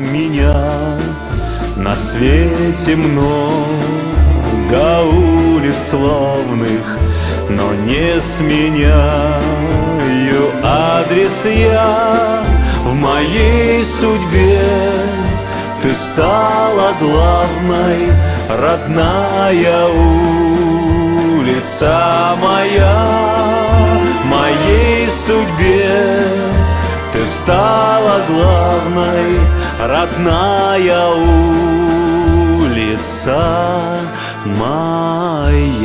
меня. На свете много улиц славных Но не сменяю адрес я. В моей судьбе ты стала главной Родная улица моя ты стала главной Родная улица моя